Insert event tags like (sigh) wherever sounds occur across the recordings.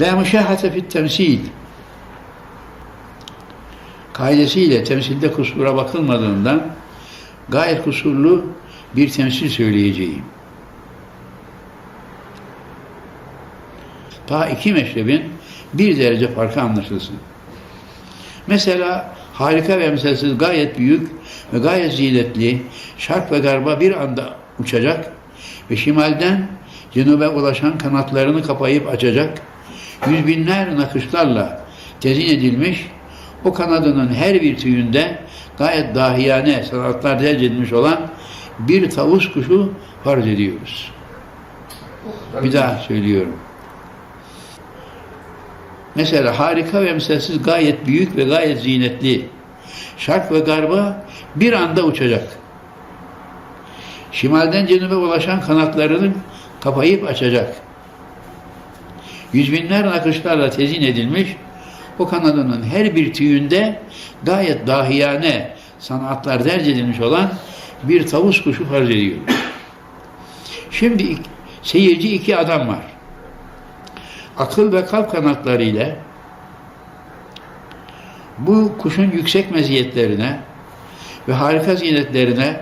La müşahhate fit temsil kaidesiyle temsilde kusura bakılmadığından gayet kusurlu bir temsil söyleyeceğim. Ta iki meşrebin bir derece farkı anlaşılsın. Mesela harika ve emsalsiz gayet büyük ve gayet zinetli şark ve garba bir anda uçacak ve şimalden cenube ulaşan kanatlarını kapayıp açacak yüz binler nakışlarla tezin edilmiş o kanadının her bir tüyünde gayet dahiyane sanatlar tercih edilmiş olan bir tavus kuşu farz ediyoruz. Bir daha söylüyorum. Mesela harika ve emsalsiz gayet büyük ve gayet zinetli. Şark ve garba bir anda uçacak. Şimalden cenube ulaşan kanatlarını kapayıp açacak. Yüz binler nakışlarla tezin edilmiş o kanadının her bir tüyünde gayet dahiyane sanatlar derc edilmiş olan bir tavus kuşu farz ediyor. Şimdi seyirci iki adam var. Akıl ve kalp kanatlarıyla bu kuşun yüksek meziyetlerine ve harika zinetlerine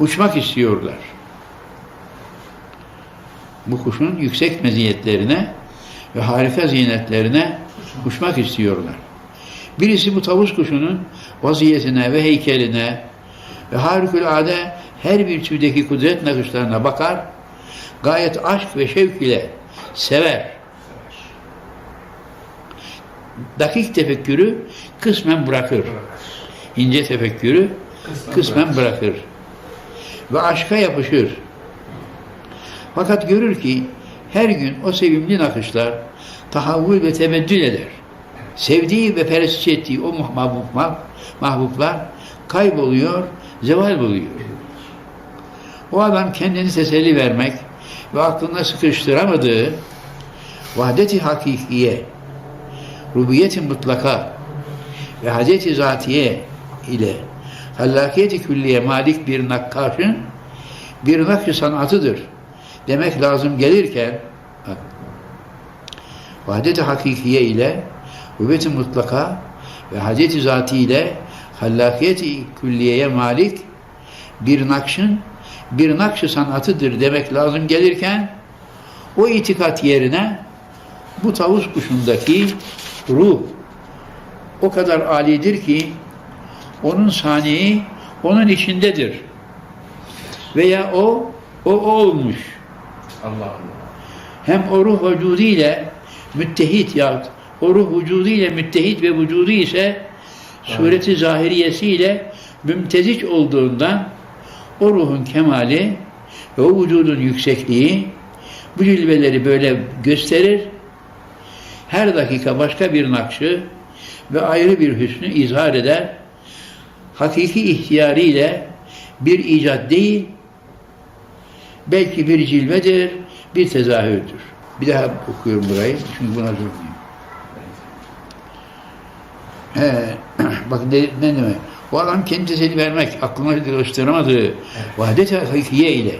uçmak istiyorlar. Bu kuşun yüksek meziyetlerine ve harika zinetlerine uçmak istiyorlar. Birisi bu tavus kuşunun vaziyetine ve heykeline ve harikulade her bir tüydeki kudret nakışlarına bakar, gayet aşk ve şevk ile sever. Dakik tefekkürü kısmen bırakır. İnce tefekkürü kısmen bırakır. Ve aşka yapışır. Fakat görür ki her gün o sevimli nakışlar tahavvül ve tebeddül eder. Sevdiği ve perest ettiği o mahbub, mahbublar kayboluyor, zeval buluyor. O adam kendini teselli vermek ve aklına sıkıştıramadığı vahdeti hakikiye, rubiyeti mutlaka ve hazreti zatiye ile hallakiyeti külliye malik bir nakkaşın bir nakş sanatıdır demek lazım gelirken vahdet-i hakikiye ile rubiyeti mutlaka ve hazreti zati ile hallakiyeti külliyeye malik bir nakşın bir nakşı sanatıdır demek lazım gelirken o itikat yerine bu tavus kuşundaki ruh o kadar alidir ki onun saniyi onun içindedir. Veya o o, o olmuş. Allah Allah. Hem o ruh vücudu ile müttehit ya o ruh vücudu ile müttehit ve vücudu ise sureti zahiriyesiyle mümteziç olduğundan o ruhun kemali ve o vücudun yüksekliği bu cilveleri böyle gösterir. Her dakika başka bir nakşı ve ayrı bir hüsnü izhar eder. Hakiki ihtiyarıyla bir icat değil, belki bir cilvedir, bir tezahürdür. Bir daha okuyorum burayı, çünkü buna zorlayayım. He, (clears throat) bakın ne, ne demek? Bu adam kendi teselli vermek, aklına gösteremediği vahdet-i hakikiye ile,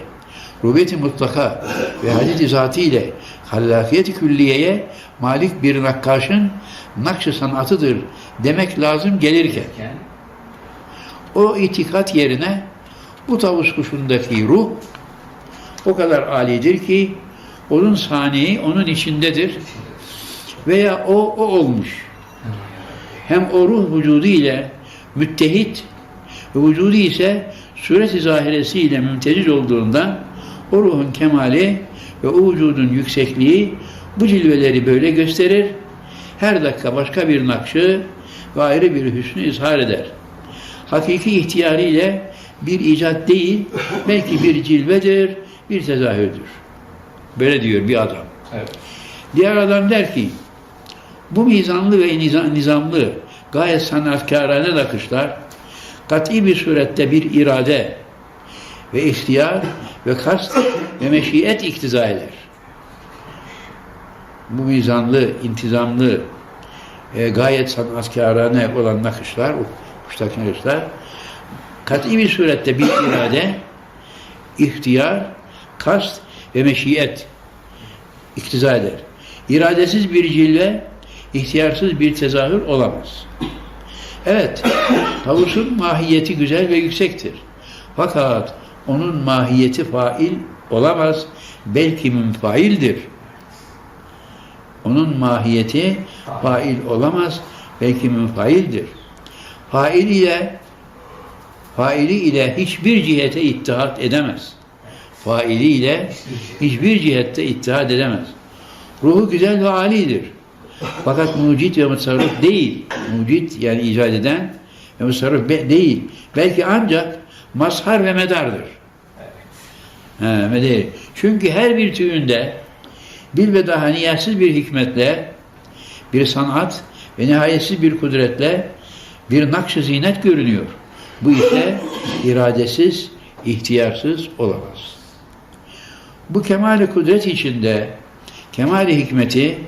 rubiyet-i mutlaka ve hadet-i zatı ile hallakiyet-i külliyeye malik bir nakkaşın nakş sanatıdır demek lazım gelirken o itikat yerine bu tavus kuşundaki ruh o kadar alidir ki onun saniyi onun içindedir veya o o olmuş. Hem o ruh vücudu ile müttehit ve vücudu ise sureti zahiresi ile mümteciz olduğundan o ruhun kemali ve o vücudun yüksekliği bu cilveleri böyle gösterir. Her dakika başka bir nakşı ve ayrı bir hüsnü izhar eder. Hakiki ihtiyarıyla bir icat değil, belki bir cilvedir, bir tezahürdür. Böyle diyor bir adam. Evet. Diğer adam der ki, bu mizanlı ve niza- nizamlı, gayet sanatkarane nakışlar, kat'i bir surette bir irade ve ihtiyar ve kast ve meşiyet iktiza eder. Bu mizanlı, intizamlı, e, gayet sanatkarane olan nakışlar, o kuştaki nakışlar, kat'i bir surette bir irade, ihtiyar, kast ve meşiyet iktiza eder. İradesiz bir cilve, ihtiyarsız bir tezahür olamaz. Evet, (coughs) tavusun mahiyeti güzel ve yüksektir. Fakat onun mahiyeti fail olamaz, belki münfaildir. Onun mahiyeti fail olamaz, belki münfaildir. Fail ile faili ile hiçbir cihete ittihat edemez. Faili ile hiçbir cihette ittihat edemez. Ruhu güzel ve alidir. Fakat mucit ve mutasarrıf değil. Mucit yani icat eden ve mutasarrıf değil. Belki ancak mazhar ve medardır. He, medar. Çünkü her bir tüyünde bil ve daha nihayetsiz bir hikmetle, bir sanat ve nihayetsiz bir kudretle bir nakş-ı zinet görünüyor. Bu ise iradesiz, ihtiyarsız olamaz. Bu kemali kudret içinde, kemali hikmeti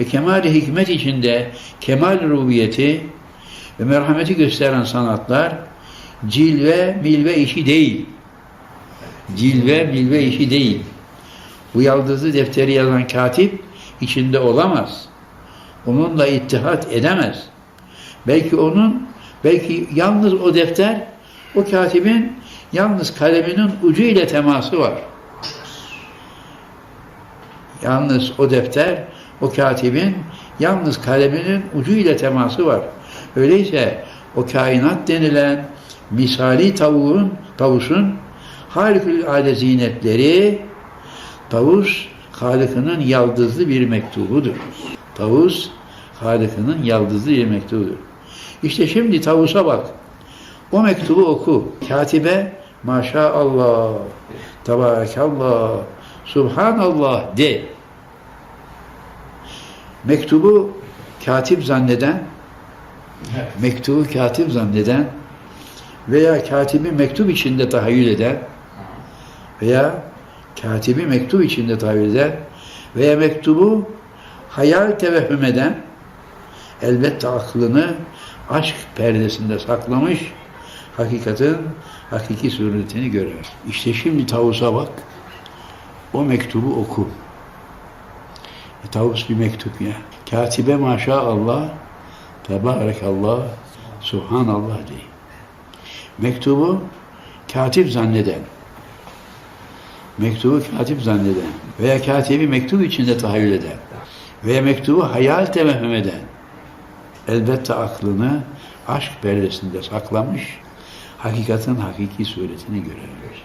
ve kemali hikmet içinde kemal rubiyeti ve merhameti gösteren sanatlar cilve, milve işi değil. Cilve, milve işi değil. Bu yaldızlı defteri yazan katip içinde olamaz. Onunla ittihat edemez. Belki onun, belki yalnız o defter, o katibin yalnız kaleminin ucu ile teması var. Yalnız o defter, o katibin yalnız kaleminin ucu ile teması var. Öyleyse o kainat denilen misali tavuğun, tavusun harikulade zinetleri tavus Halık'ının yaldızlı bir mektubudur. Tavus Halık'ının yaldızlı bir mektubudur. İşte şimdi tavusa bak. O mektubu oku. Katibe maşallah, tabarakallah, subhanallah de. Mektubu katip zanneden, mektubu katip zanneden veya katibi mektup içinde tahayyül eden veya katibi mektup içinde tahayyül eden veya mektubu hayal tevehhüm eden elbette aklını aşk perdesinde saklamış hakikatin hakiki suretini görür. İşte şimdi tavusa bak. O mektubu oku. E, tavus bir mektup ya. Katibe maşallah Tebarekallah Subhanallah deyin. Mektubu katip zanneden mektubu katip zanneden veya katibi mektup içinde tahayyül eden veya mektubu hayal temehüm eden elbette aklını aşk perdesinde saklamış hakikatin hakiki suretini görebilir.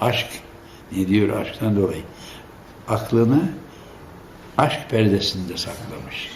Aşk ne diyor aşktan dolayı? Aklını aşk perdesinde saklamış.